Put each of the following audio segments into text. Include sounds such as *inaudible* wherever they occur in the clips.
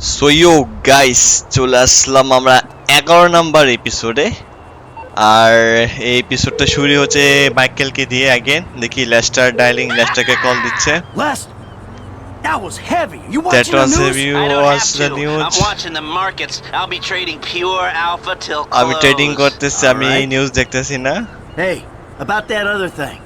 So guys চলে আসলাম আমরা এগারো নাম্বার এপিসোডে আর এই এপিসোডটা শুরু হচ্ছে মাইকেলকে দিয়ে আগেন দেখি লেস্টার ডায়ালিং লেস্টারকে কল দিচ্ছে that was heavy. You That watching the news? heavy. I don't watch have the to. news? I'm watching the markets. I'll be trading pure alpha till close. আমি trading করতেছি আমি. News দেখতেছি না Hey, about that other thing.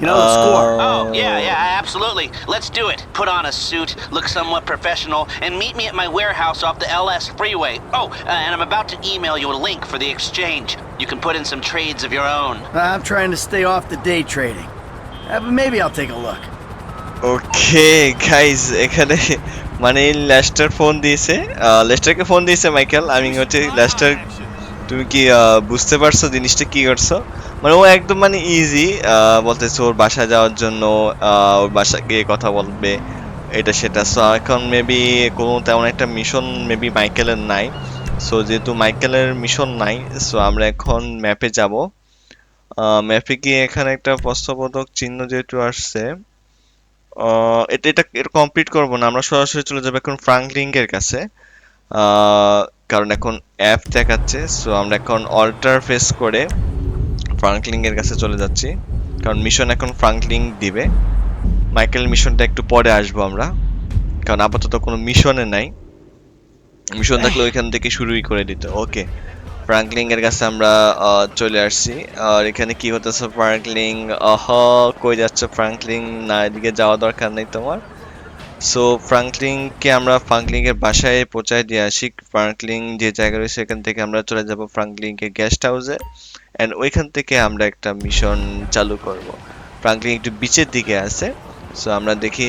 You know the score. Oh, yeah, yeah, absolutely. Let's do it. Put on a suit, look somewhat professional, and meet me at my warehouse off the LS freeway. Oh, uh, and I'm about to email you a link for the exchange. You can put in some trades of your own. I'm trying to stay off the day trading. Uh, but maybe I'll take a look. Okay guys এখানে *laughs* মানে Lester phone দিয়েছে আহ, লেস্টারকে phone দিয়েছে Michael আমি হচ্ছে Leicester তুমি কি আহ, বুঝতে পারছো জিনিসটা কি করছো মানে ও একদম মানে ইজি বলতেছে ওর বাসায় যাওয়ার জন্য ওর বাসা গিয়ে কথা বলবে, এটা সেটা। সো এখন মেবি কোনো তেমন একটা মিশন মেবি মাইকেলের নাই। সো যেহেতু মাইকেলের মিশন নাই সো আমরা এখন ম্যাপে যাব। ম্যাপে গিয়ে এখানে একটা প্রশ্নবোধক চিহ্ন যেহেতু আসছে এটা এটা এটা কমপ্লিট করব না, আমরা সরাসরি চলে যাব এখন ফ্রাঙ্কলিং এর কাছে কারণ এখন অ্যাপ দেখাচ্ছে সো আমরা এখন অল্টার ফেস করে ফ্রাঙ্কলিং এর কাছে চলে যাচ্ছি। কারণ মিশন এখন ফ্রাঙ্কলিং দিবে। মাইকেল মিশনটা একটু পরে আসব আমরা। কারণ আপাতত কোনো মিশনে নাই। মিশন থাকলে ওইখান থেকে শুরুই করে দিত। ওকে ফ্রাঙ্কলিং এর কাছে আমরা চলে আসছি। আর এখানে কি হতেছে ফ্রাঙ্কলিং? আহ, কই যাচ্ছে ফ্রাঙ্কলিং? না, এদিকে যাওয়া দরকার নেই তোমার। সো ফ্রাঙ্কলিংকে আমরা ফ্রাঙ্কলিং এর বাসায় পৌঁছায় দিয়ে আসি। ফ্রাঙ্কলিং যে জায়গা রয়েছে, সেখান থেকে আমরা চলে যাব ফ্রাঙ্কলিং এর গেস্ট হাউসে এন্ড ওইখান থেকে আমরা একটা মিশন চালু করব। ফ্রাঙ্কলিং একটু বিচের দিকে আছে। সো আমরা দেখি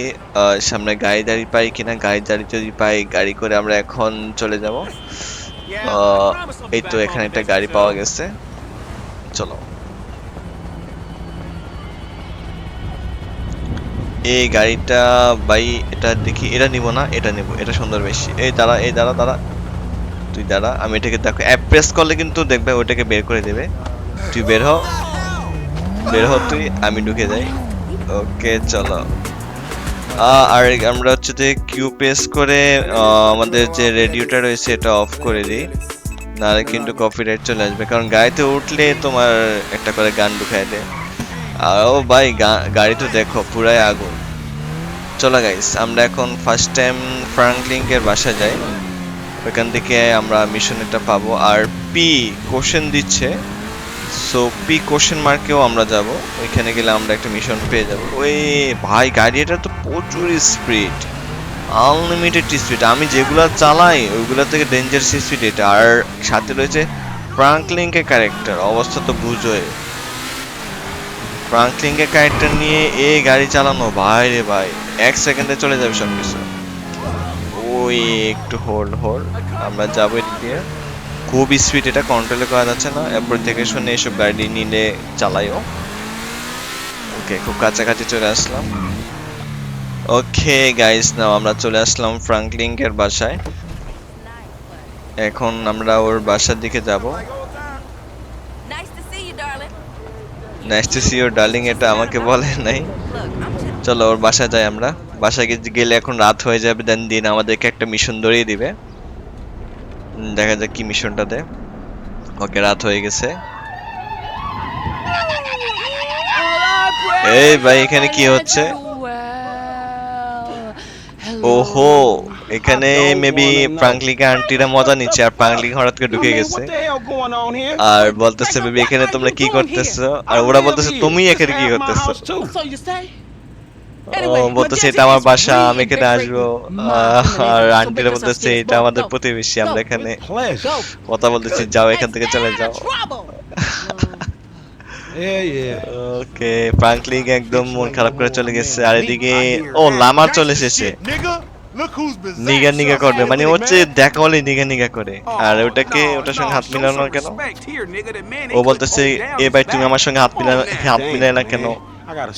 সামনে গাড়ি দাঁড়ি পাই কিনা। গাড়ি দাঁড়ি যদি পাই গাড়ি করে আমরা এখন চলে যাব। এই তো এখানে একটা গাড়ি পাওয়া গেছে। চলো। এই গাড়িটা ভাই এটা দেখি এটা নিব না এটা নিব এটা সুন্দর বেশি। এই দাঁড়া এই দাঁড়া দাঁড়া। তুই দাঁড়া আমি এটাকে দেখো অ্যাপ প্রেস করলে কিন্তু দেখবে ওটাকে বের করে দেবে। তুই বের হ। বের হ তুই, আমি ঢুকে যাই। ওকে, চলো। আর আমরা হচ্ছে যে কিউ প্রেস করে আমাদের যে রেডিওটা রয়েছে, এটা অফ করে দিই। নাহলে কিন্তু কপিরাইট চলে আসবে। কারণ গাড়িতে উঠলে তোমার একটা করে গান ঢুকাই দেয়। আর ও ভাই গাড়ি তো দেখো, পুরাই আগুন। চলো গাইস আমরা এখন ফার্স্ট টাইম ফ্রাঙ্কলিং এর বাসা যাই। ওইখান থেকে আমরা মিশনেরটা পাবো। আর পি কোশ্চেন দিচ্ছে সো পি কোশ্চেন মার্কেও আমরা যাব। ওইখানে গেলে আমরা একটা মিশন পেয়ে যাব। ওই ভাই গাড়িটা তো প্রচুর স্পিড আনলিমিটেড স্পিড আমি যেগুলো চালাই, ওইগুলো থেকে ডেঞ্জার স্পিড এটা। আর সাথে রয়েছে ফ্রাঙ্কলিংকের ক্যারেক্টার অবস্থা তো বুঝোই। ফ্রাঙ্কলিংকের ক্যারেক্টার নিয়ে এ গাড়ি চালানো, ভাই রে ভাই। এক সেকেন্ডে চলে যাবে সব কিছু ওই একটু হোল্ড হোল্ড আমরা যাব দিয়ে খুব স্পিড এটা কন্ট্রোলে করা যাচ্ছে না। এরপর থেকে শুনে এসব গাড়ি নিলে চালাইও ওকে খুব কাছাকাছি চলে আসলাম। ওকে গাইস নাও আমরা চলে আসলাম ফ্রাঙ্কলিং এর বাসায়। এখন আমরা ওর বাসার দিকে যাব. Nice to see your darling এটা আমাকে বলে নাই। চলো ওর বাসায় যাই আমরা। বাসায় গেলে এখন রাত হয়ে যাবে দেন দিন আমাদেরকে একটা মিশন ধরিয়ে দিবে। দেখা যাক কি মিশনটা দেয়। ওকে, রাত হয়ে গেছে। এই ভাই, এখানে কি হচ্ছে? ওহো, এখানে মেবি প্রাঙ্কলিকা আন্টিরা মজা নিচ্ছে, আর প্রাঙ্কলিকা হঠাৎ করে ঢুকে গেছে। আর বলতেছে মেবি এখানে তোমরা কি করতেছো? আর ওরা বলতেছে, তুমি এখানে কি করতেছো So you say? ও বলতেছে এটা আমার বাসা আমি এখানে আসব। আহ, আর আন্টিরা বলতেছে এটা আমাদের প্রতিবেশী আমরা এখানে কথা বলতেছি যাও এখান থেকে চলে যাও. ওকে ফ্রাঙ্কলিং একদম মন খারাপ করে চলে গেছে আর এদিকে ও লামার চলে এসেছে. নিগা নিগা করবে মানে হচ্ছে দেখা হলে নিগা নিগা করে। আর ওটাকে ওটার সঙ্গে হাত মিলানো কেন? ও বলতেছে এ ভাই তুমি আমার সঙ্গে হাত মিলা হাত মিলাই না কেন?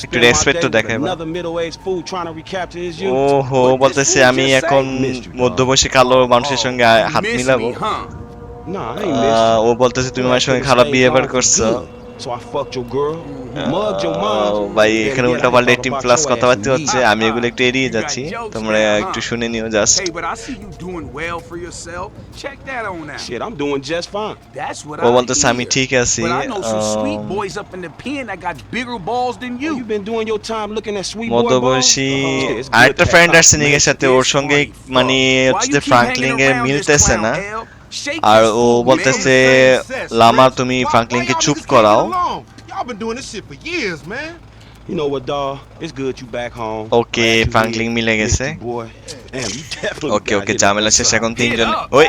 একটু respect তো দেখায়. ওহো বলতেছে আমি এখন. মধ্যবয়সী কালো মানুষের সঙ্গে হাত মিলাবো. ও বলতেছে তুমি আমার সঙ্গে খারাপ বিহেভিয়ার করছ So I fucked your girl, mugged your mom. ভাই এখানে উল্টা পাল্টা about প্লাস কথাবার্তা হচ্ছে. আমি এগুলো একটু এড়িয়ে যাচ্ছি তোমরা একটু শুনে নিও just Hey, but I see you doing well for yourself. Check that on out. Shit, I'm doing just fine. That's what ও I বলতেছে আমি. ঠিক আছি But I know some sweet boys up in the pen that got bigger balls than You you. been doing your time looking at sweet boy balls? মধ্যবয়সী Oh, আরেকটা to friend আসছে নিকের সাথে ওর সঙ্গে মানে. হচ্ছে ফ্রাঙ্কলিং এ মিলতেছে না আর ও বলতেছে লামা তুমি ফ্রাঙ্কলিনকে চুপ করাও. You know what, dawg? It's good you back home. Okay Glad you ফ্রাঙ্কলিং মিলে গেছে boy. Damn, you definitely ওকে ওকে ঝামেলা শেষ এখন তিনজন ওই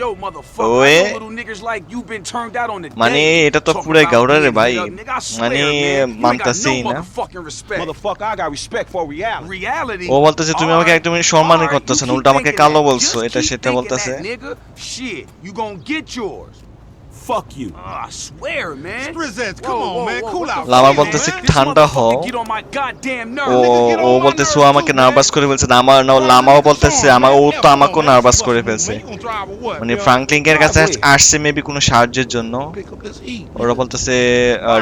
Hey, hey. Yo, motherfucker, ওয়ে। I know little niggas like you been turned out on the মানে এটা তো পুরাই গাউরা রে ভাই hit up, nigga, I swear, মানে no না. Motherfucker, I got respect for reality. Reality. ও বলতেছে তুমি আমাকে একদম একদমই সম্মানই alright, না উল্টো আমাকে কালো. বলছো এটা সেটা বলতেছে Fuck you. Ah, I swear, man. Strizzettes, Whoa, come on, whoa, man. Cool out. fuck, বলতেছে ঠান্ডা হও ও ও বলতেছে ও আমাকে নার্ভাস. করে ফেলছে আমার না লামাও বলতেছে আমার ও তো আমাকেও নার্ভাস করে ফেলছে মানে ফ্রাঙ্কলিং এর কাছে আসছে মেবি কোনো সাহায্যের জন্য. ওরা বলতেছে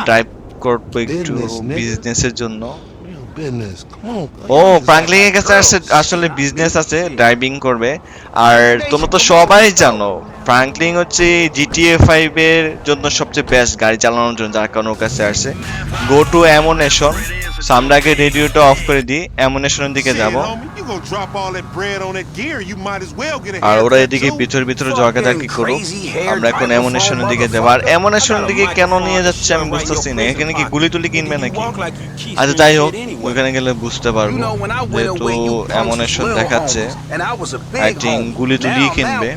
ড্রাইভ করবে একটু. বিজনেসের জন্য ও ফ্রাঙ্কলিং এর কাছে আসলে বিজনেস আছে ড্রাইভিং করবে। আর তোমরা তো সবাই জানো ফ্রাঙ্কলিং হচ্ছে জিটিএ ফাইভ এর জন্য সবচেয়ে বেস্ট গাড়ি চালানোর জন্য যার কারণে ওর কাছে আসছে গো টু অ্যামোনেশন আমরা আগে রেডিওটা অফ করে দিই অ্যামোনেশনের দিকে যাব আর ওরা এদিকে. ভিতর ভিতরে জগাজাগি করুক আমরা এখন অ্যামোনেশনের দিকে যাব আর অ্যামোনেশনের দিকে কেন নিয়ে যাচ্ছে আমি বুঝতেছি না এখানে কি গুলি টুলি কিনবে নাকি আচ্ছা যাই হোক ওইখানে গেলে বুঝতে পারব যেহেতু অ্যামোনেশন দেখাচ্ছে think homie. গুলি টুলি কিনবে।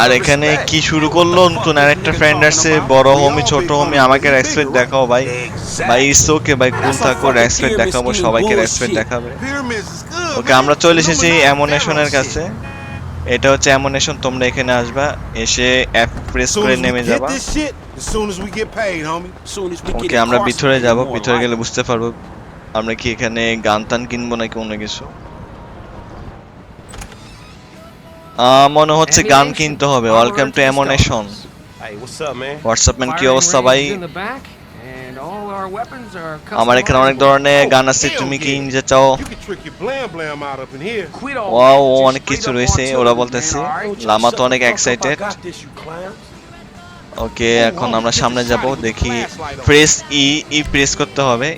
আর এখানে কি শুরু করল? নতুন আরেকটা ফ্রেন্ড আসছে বড় হোমি ছোট হোমি আমাকে রেসপেক্ট দেখাও ভাই। ভাই ওকে ভাই কোন থাকো রেসপেক্ট দেখাবো সবাইকে রেসপেক্ট দেখাবে. ওকে আমরা চলে এসেছি অ্যামোনেশনের কাছে। এটা হচ্ছে অ্যামোনেশন তোমরা এখানে আসবা এসে অ্যাপ প্রেস করে নেমে যাবা। this shit, as soon as we get paid, homie. Soon as we ওকে আমরা ভিতরে যাব ভিতরে গেলে বুঝতে পারব। আমরা কি এখানে গান টান কিনবো নাকি অন্য কিছু? মনে হচ্ছে গান কিনতে হবে। Welcome to Ammunation what's up man কি অবস্থা ভাই আমার এখানে অনেক ধরনের গান আছে তুমি কি নিতে চাও ওয়াও অনেক কিছু রয়েছে ওরা বলতেছে লামা তো অনেক এক্সাইটেড. ওকে এখন আমরা সামনে যাব দেখি প্রেস ই ই প্রেস করতে হবে।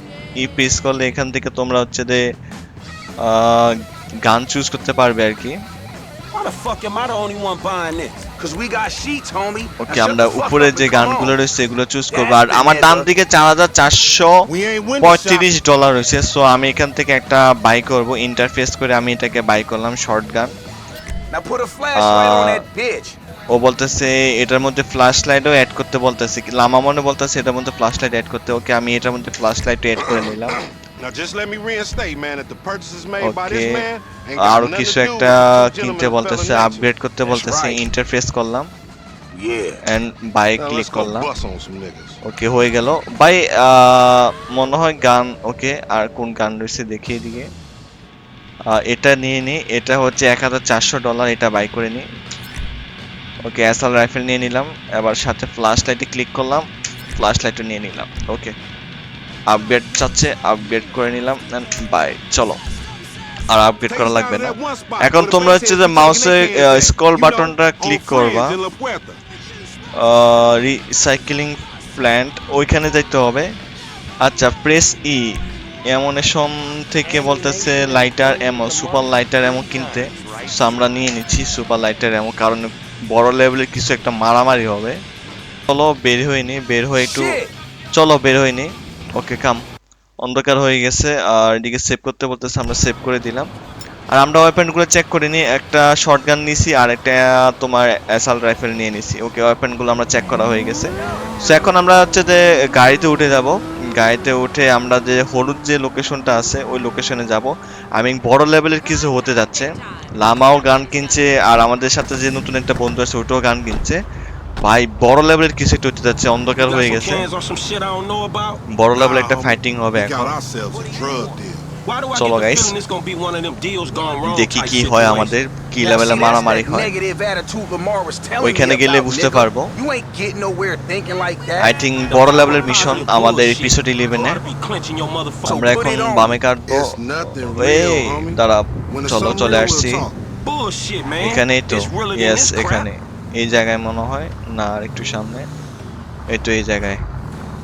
ই প্রেস করলে এখান থেকে তোমরা হচ্ছে যে গান চুজ করতে পারবে আর কি। ওকে আমরা উপরে যে গানগুলো রয়েছে এগুলো চুজ করব। আর আমার ডান দিকে চার হাজার চারশো পঁয়ত্রিশ ডলার রয়েছে সো আমি এখান থেকে একটা বাই করব ইন্টারফেস করে আমি এটাকে বাই করলাম শর্ট গান. ও বলতেছে এটার মধ্যে ফ্ল্যাশ লাইটও অ্যাড করতে বলতেছে কি- লামা মনে বলতেছে এটার মধ্যে ফ্ল্যাশ লাইট অ্যাড করতে। ওকে আমি এটার মধ্যে ফ্ল্যাশ লাইট অ্যাড করে নিলাম। Now just let me reinstate, man, that the purchases made by this man ain't got আরও nothing to do with কিনতে বলতেছে আপগ্রেড করতে বলতেছে. ইন্টারফেস করলাম. এন্ড বাই ক্লিক করলাম. ওকে হয়ে গেল। ভাই মনে হয় গান ওকে আর কোন গান রয়েছে দেখি এদিকে। এটা নিয়ে নি এটা হচ্ছে এক হাজার চারশো ডলার এটা বাই করে নি। ওকে অ্যাসাল রাইফেল নিয়ে নিলাম। এবার সাথে ফ্ল্যাশ লাইটে ক্লিক করলাম। ফ্ল্যাশ লাইটও নিয়ে নিলাম। ওকে আপগ্রেড চাচ্ছে আপগ্রেড করে নিলাম বাই চলো, আর আপগ্রেড করা লাগবে না। এখন তোমরা হচ্ছে যে মাউসে স্ক্রল বাটনটা ক্লিক করবা। রিসাইক্লিং প্ল্যান্ট ওইখানে যাইতে হবে। আচ্ছা প্রেস ই অ্যামোনেশন থেকে বলতেছে lighter ammo super lighter ammo কিনতে। সো আমরা নিয়ে নিচ্ছি সুপার লাইটার এমো কারণ বড় লেভেলের কিছু একটা মারামারি হবে। চলো, বের হয়নি বের হয়ে একটু চলো, বের হয়নি ওকে কাম অন্ধকার হয়ে গেছে, আর এদিকে সেভ করতে বলতেছে, আমরা সেভ করে দিলাম। আর আমরা ওয়েপেনগুলো চেক করে নিই একটা শর্টগান নিয়েছি আর একটা তোমার অ্যাসাল রাইফেল নিয়ে নিছি। ওকে ওয়েপেনগুলো আমরা চেক করা হয়ে গেছে। সো এখন আমরা হচ্ছে যে গাড়িতে উঠে যাব। গাড়িতে উঠে আমরা যে হলুদ যে লোকেশনটা আছে, ওই লোকেশনে যাব। আমি বড় লেভেলের কিছু হতে যাচ্ছে। লামাও গান কিনছে, আর আমাদের সাথে যে নতুন একটা বন্ধু আছে ওটাও গান কিনছে। ভাই বড় লেভেলের কিছু একটা হতে যাচ্ছে অন্ধকার হয়ে গেছে। বড় লেভেল একটা ফাইটিং হবে এখন। চলো গাইস দেখি কি হয় আমাদের কি লেভেলে মারামারি হয়। ওইখানে গেলে বুঝতে পারব। আই থিং বড় লেভেলের মিশন আমাদের এপিসোড ইলেভেনে আমরা এখন বামে কাটবো। দাঁড়া চলো চলে আসছি। এখানেই তো। ইয়েস এখানে। এই জায়গায় মনে হয়? না আর একটু সামনে। এই তো এই জায়গায়।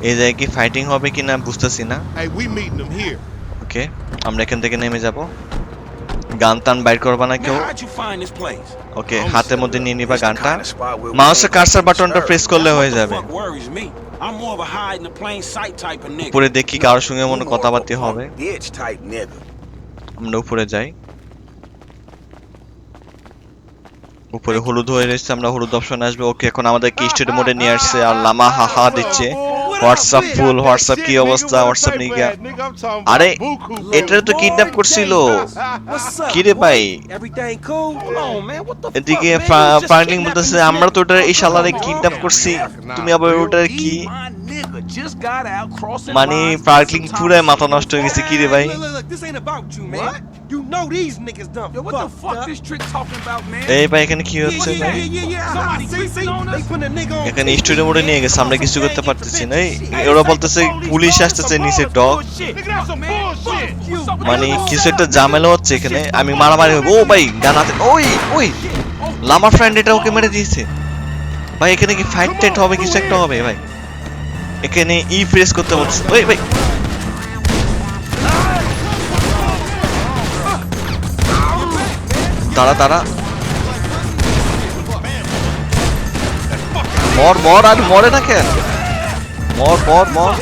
এই জায়গায় কি ফাইটিং হবে কি না। বুঝতেছি না ওকে আমরা এখান থেকে নেমে যাব। গান টান বাইর করবা না কেউ? ওকে হাতের মধ্যে নিয়ে নিবা গানটা। মাউসের কার্সার বাটনটা প্রেস করলে হয়ে যাবে। উপরে দেখি কারোর সঙ্গে মনে কথাবার্তা হবে। আমরা উপরে যাই। উপরে হলুদ হয়ে রয়েছে, আমরা হলুদ অপশন আসবে। ওকে, এখন আমাদের কি স্টেড মোডে নিয়ে আসছে? আর লামা হাহা দিচ্ছে। হোয়াটসঅ্যাপ ফুল হোয়াটসঅ্যাপ কি অবস্থা? হোয়াটসঅ্যাপ নিয়ে গিয়া। আরে, এটারে তো কিডন্যাপ করছিল। কি রে ভাই? এদিকে ফ্রাঙ্কলিন বলতেছে, আমরা তো ওটা এই শালারে কিডন্যাপ করছি। তুমি আবার ওটার কি? মানে ফ্রাঙ্কলিন পুরাই মাথা নষ্ট হয়ে গেছে। কি রে ভাই? You, know these niggas done Yo, what the fuck up. this trick talking about, man? এই ভাই এখানে কি Yeah, হচ্ছে yeah, ভাই yeah, yeah, yeah. Somebody See, see, creeping on they put a nigga on এখানে. স্টুডিও মোডে নিয়ে গেছে আমরা কিছু করতে পারতেছি না এই ওরা বলতেছে পুলিশ আসতেছে নিচে ডগ মানে কিছু একটা ঝামেলা হচ্ছে এখানে আমি মারামারি হব ও ভাই গানাতে ওই ওই লামা ফ্রেন্ড এটা ওকে মেরে দিয়েছে ভাই এখানে কি ফাইট টাইট হবে কিছু একটা হবে ভাই এখানে ই প্রেস করতে হচ্ছে ওই ভাই তারা দাঁড়া। মর মর আর মরে না কেন? মর মর মর।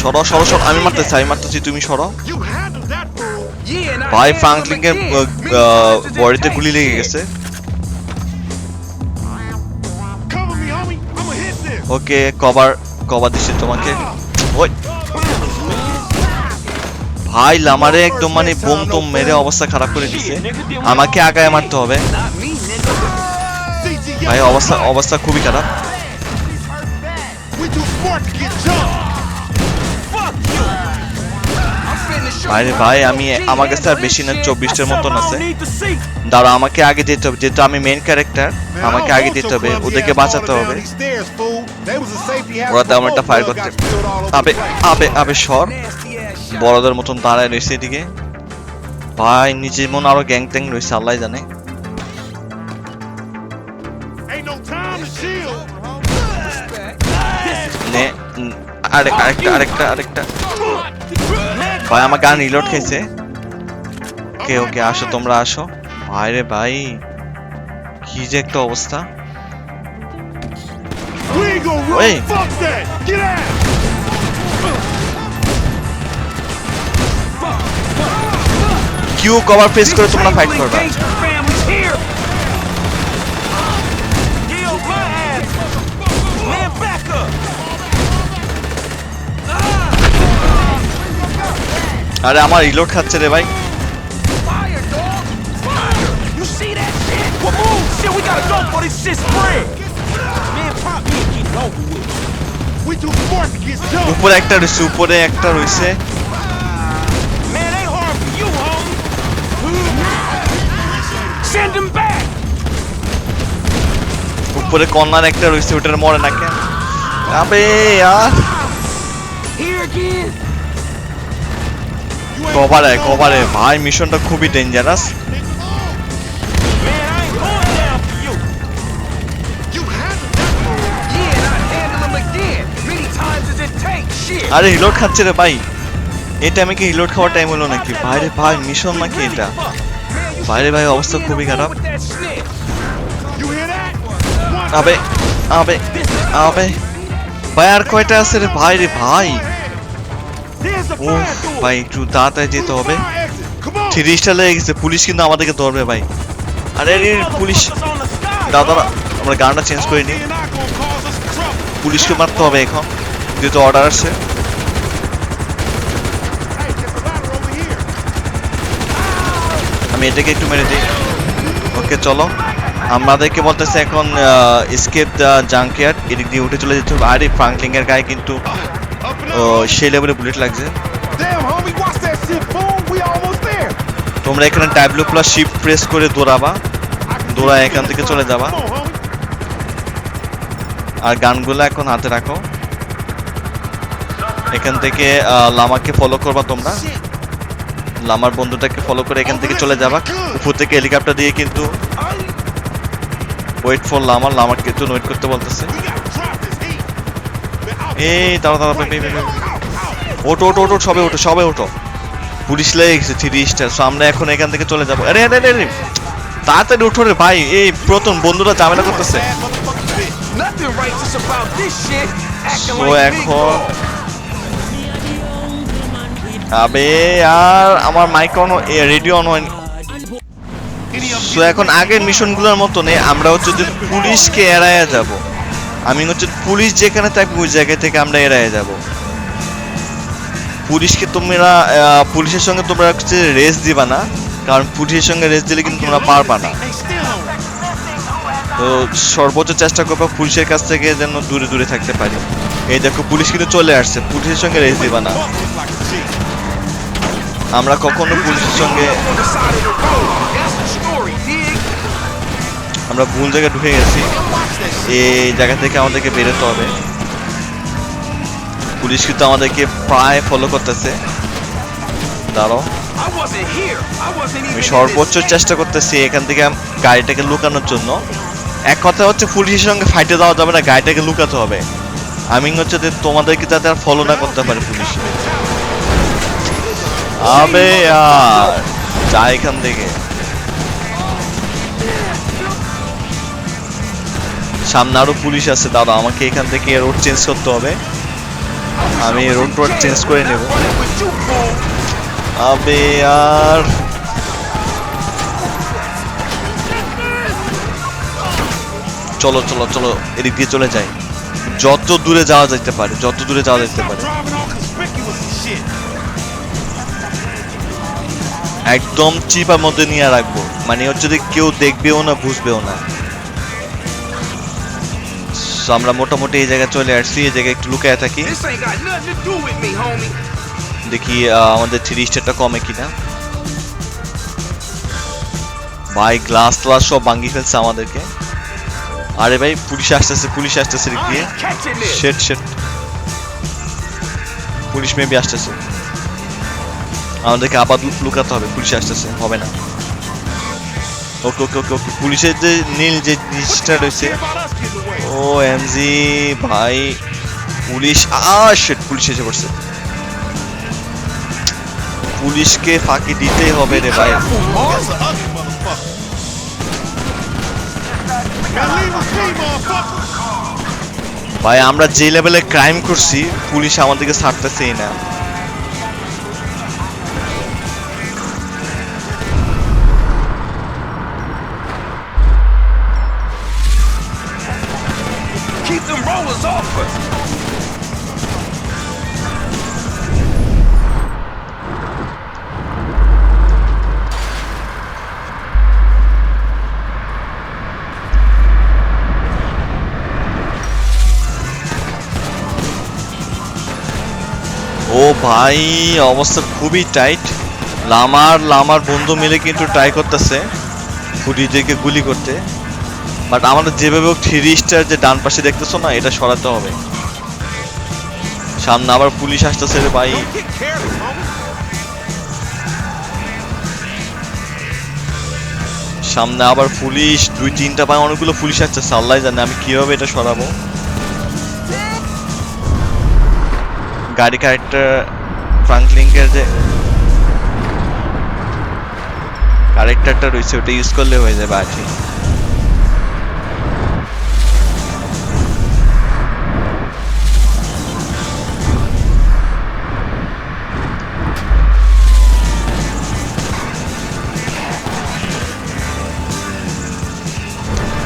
সরো সরো সর আমি মারতে চাই মারতে চাই তুমি সরো। ভাই ফাংলিং এর বডিতে গুলি লেগে গেছে। ওকে কভার কভার দিচ্ছি তোমাকে। ওই। ভাই লামারে একদম মানে বোম টোম মেরে অবস্থা খারাপ করে দিছে। আমাকে আগায় মারতে হবে। ভাই, অবস্থা অবস্থা খুবই খারাপ। ভাই ভাই, আমি আমার কাছে বেশি না, চব্বিশটার মতন আছে। দাঁড়া, আমাকে আগে যেতে হবে। যেহেতু আমি মেন ক্যারেক্টার আমাকে আগে যেতে হবে। ওদেরকে বাঁচাতে হবে। ওরা তেমন একটা ফায়ার করতে আবে আবে আবে সর। বড়দের মতন দাঁড়ায় রয়েছে এদিকে। ভাই নিচে মন আরও গ্যাং ট্যাং রয়েছে আল্লাহ জানে। আরেকটা আরেকটা আরেকটা। ভাই আমার গান রিলোড খেয়েছে। ওকে ওকে আসো তোমরা আসো। ভাই রে ভাই কি যে একটা অবস্থা। We কিউ কভার ফেস করে তোমরা ফাইট করবে। আরে আমার রিলোড খাচ্ছে রে ভাই। উপরে একটা রয়েছে উপরে একটা রয়েছে। উপরে কন্যার একটা রিসিভিটার মরে না কেন? কভারে কভারে ভাই মিশনটা খুবই ডেঞ্জারাস আরে হিলোট খাচ্ছে রে ভাই। এটা আমি কি হিলোট খাওয়ার টাইম হলো নাকি? ভাই রে ভাই মিশন নাকি এটা? বাইরে ভাই অবস্থা খুবই খারাপ আবে আবে আবে ভাই আর কয়টা আছে রে ভাই রে ভাই ও ভাই একটু তাড়াতাড়ি যেতে হবে স্টার লেগে গেছে পুলিশ কিন্তু আমাদেরকে ধরবে ভাই আরে police Motherfuckers on the sky, দাদা আমরা গানটা চেঞ্জ করে নিই. পুলিশকে মারতে হবে এখন যেহেতু অর্ডার আসছে আমি এটাকে একটু মেরে দিই। ওকে চলো। আমাদেরকে বলতেছে এখন স্কেপ দ্য জাঙ্কিয়ার্ড এদিক দিয়ে উঠে চলে যেতে হবে। আরে ফ্রাঙ্কলিং এর গায়ে কিন্তু সেই লেভেলে বুলেট লাগছে. তোমরা এখানে ডাব্লিউ প্লাস শিফট প্রেস করে দৌড়াবা। দৌড়া এখান থেকে চলে যাবা। আর গানগুলো এখন হাতে রাখো। এখান থেকে লামাকে ফলো করবা তোমরা। লামার বন্ধুটাকে ফলো করে এখান থেকে চলে যাবা। উপর থেকে হেলিকপ্টার দিয়ে কিন্তু ওয়েট ফর লামা লামাকে কিন্তু ওয়েট করতে বলতেছে। এই দাঁড়া দাঁড়া। ওটো ওটো ওটো সবে ওটো সবে ওটো পুলিশ লেগে গেছে থ্রি স্টার সো আমরা এখন এখান থেকে চলে যাব। আরে আরে আরে। তাড়াতাড়ি উঠো রে ভাই। এই প্রথম বন্ধুরা ঝামেলা করতেছে। Bad motherfucking আবে আর আমার মাইক অন রেডিও অন হয়নি সো এখন আগের মিশনগুলোর মতনই আমরা হচ্ছে যে পুলিশকে এড়াইয়া যাব। আমি হচ্ছে পুলিশ যেখানে থাকবে ওই জায়গা থেকে আমরা এড়াইয়া যাব। পুলিশকে তোমরা পুলিশের সঙ্গে তোমরা হচ্ছে রেস দিবা না, কারণ পুলিশের সঙ্গে রেস দিলে কিন্তু তোমরা পারবা না. তো সর্বোচ্চ চেষ্টা করব পুলিশের কাছ থেকে যেন দূরে দূরে থাকতে পারি। এই দেখো, পুলিশ কিন্তু চলে আসছে, পুলিশের সঙ্গে রেস দিবা না। আমরা কখনো পুলিশের সঙ্গে? আমরা ভুল জায়গায় ঢুকে গেছি। এই জায়গা থেকে আমাদেরকে বেরোতে হবে। পুলিশ কিন্তু আমাদেরকে প্রায় ফলো করতেছে। দাঁড়াও। আমি সর্বোচ্চ চেষ্টা করতেছি এখান থেকে গাড়িটাকে লুকানোর জন্য। এক কথা হচ্ছে পুলিশের সঙ্গে ফাইটে দেওয়া যাবে না, গাড়িটাকে লুকাতে হবে। আমি হচ্ছে তোমাদেরকে যাতে আর ফলো না করতে পারে পুলিশ। আবে আর যা এখান থেকে। সামনে আরও পুলিশ আছে, দাদা, আমাকে এখান থেকে রোড চেঞ্জ করতে হবে। আমি রোড টোড চেঞ্জ করে নেব. আবে আর চলো চলো চলো, এদিক দিয়ে চলে যাই। যত দূরে যাওয়া যেতে পারে, যত দূরে যাওয়া যেতে পারে। একদম চিপার মধ্যে নিয়ে রাখব। মানে হচ্ছে যে কেউ দেখবেও না বুঝবেও না। আমরা মোটামুটি এই জায়গায় চলে আসছি এই জায়গায় একটু লুকায় থাকি. দেখি আমাদের থ্রি স্টারটা কমে কিনা। ভাই গ্লাস ট্লাস সব ভাঙ্গি ফেলছে আমাদেরকে। আরে ভাই পুলিশ আসতেছে পুলিশ আসতেছে দিয়ে. শেট শেট পুলিশ মেবি আসতেছে। আমাদেরকে আবার লুকাতে হবে, পুলিশ আসতেছে, হবে না ওকে ওকে ওকে ওকে, পুলিশের যে নীল যে জিনিসটা রয়েছে. ও এমজি ভাই, পুলিশ, আ শেট পুলিশ এসে পড়ছে পুলিশকে ফাঁকি দিতে হবে রে ভাই. ভাই, আমরা যে লেভেলে ক্রাইম করছি, পুলিশ আমাদেরকে ছাড়তেছেই না ভাই, অবস্থা খুবই টাইট লামার লামার বন্ধু মিলে কিন্তু ট্রাই করতেছে ফুটিদেরকে গুলি করতে। বাট আমাদের যেভাবে হোক থ্রি স্টার যে ডান পাশে দেখতেছো না, এটা সরাতে হবে। সামনে আবার পুলিশ আসতেছে রে ভাই. সামনে আবার পুলিশ, দুই, তিনটা পায় অনেকগুলো পুলিশ আসতেছে আল্লাহ জানে আমি কীভাবে এটা সরাবো। গাড়ি ক্যারেক্টার ফ্রাঙ্কলিংকের যে ক্যারেক্টারটা রয়েছে, ওটা ইউজ করলে হয়ে যাবে কি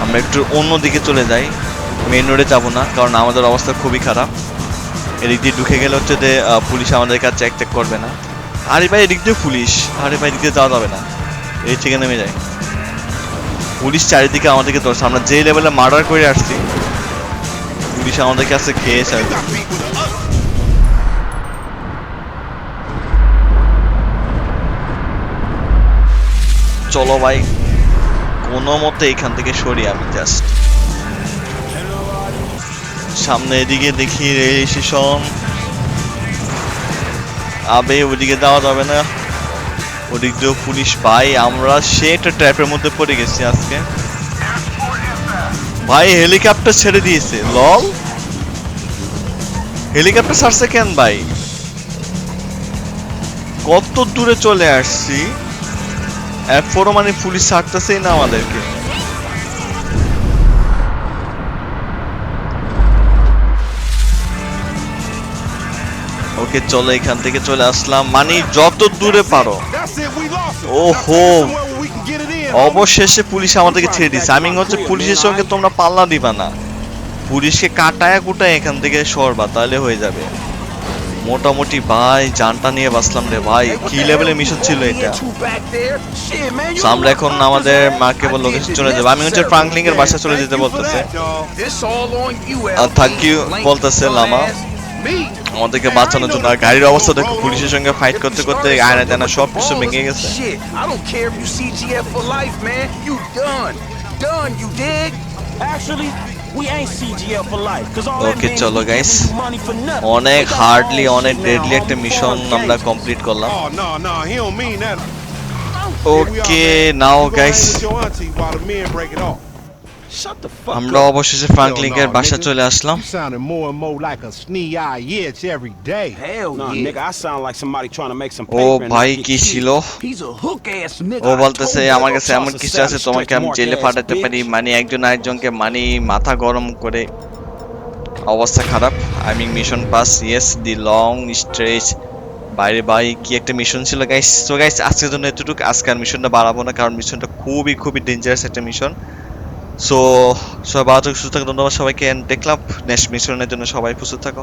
আমরা একটু অন্য দিকে চলে যাই। মেন রোডে যাব না, কারণ আমাদের অবস্থা খুবই খারাপ। এদিক দিয়ে ঢুকে গেলে হচ্ছে যে পুলিশ আমাদের কাছে চেক চেক করবে না। আরে ভাই, এদিক দিয়ে পুলিশ। আরে ভাই, এদিক দিয়ে যাওয়া যাবে না। এই থেকে নেমে যায় পুলিশ চারিদিকে আমাদেরকে ধরছে। আমরা যে লেভেলে মার্ডার করে আসছি, পুলিশ আমাদের কাছে খেয়ে চলো ভাই, কোনো মতে এখান থেকে সরি আমি জাস্ট সামনে এদিকে দেখি রেল স্টেশন। আবে, ওদিকে যাওয়া যাবে না। ওদিক দিয়েও পুলিশ পাই আমরা সে একটা ট্র্যাপের মধ্যে পড়ে গেছি আজকে। ভাই হেলিকপ্টার ছেড়ে দিয়েছে। লল? হেলিকপ্টার ছাড়ছে কেন ভাই? কত দূরে চলে আসছি? এরপরও মানে পুলিশ ছাড়তেছেই না আমাদেরকে। ওকে চলো এখান থেকে চলে আসলাম। মানে যত দূরে পারো। homie. অবশেষে পুলিশ আমাদেরকে ছেড়ে দিচ্ছে আমি হচ্ছে পুলিশের সঙ্গে তোমরা পাল্লা দিবা না। পুলিশকে কাটায় কুটায় এখান থেকে সরবা তাহলে হয়ে যাবে। মোটামুটি ভাই জানটা নিয়ে বাঁচলাম রে ভাই। কি লেভেলের মিশন ছিল এটা? আমরা এখন আমাদের মার্কেবল লোকেশন চলে যাব। আমি হচ্ছে ফ্রাঙ্কলিং এর বাসা চলে যেতে বলতেছে। আর thank বলতেছে লামা। আমাদেরকে বাঁচানোর জন্য আর গাড়ির অবস্থা দেখো পুলিশের সঙ্গে ফাইট করতে করতে আয়না দেনা সব কিছু ভেঙে গেছে। ওকে চলো গাইস অনেক হার্ডলি অনেক ডেডলি মিশন আমরা কমপ্লিট করলাম। ওকে নাও গাইস Shut অবশেষে ফ্রাঙ্কলিনের চলে আসলাম। আরেকজনকে মানে মাথা গরম করে। অবস্থা খারাপ। I mission pass yes the long stretch বাইরে বাই কি একটা মিশন ছিল গাইস তো গাইস আজকের জন্য এতটুকু। আজকে আর মিশনটা বাড়াবো না কারণ মিশনটা খুবই খুবই ডেঞ্জারাস একটা মিশন সো সবাই ভালো সুস্থ থাকুন ধন্যবাদ সবাইকে দেখলাম নেক্সট মিশনের জন্য সবাই প্রস্তুত থাকো।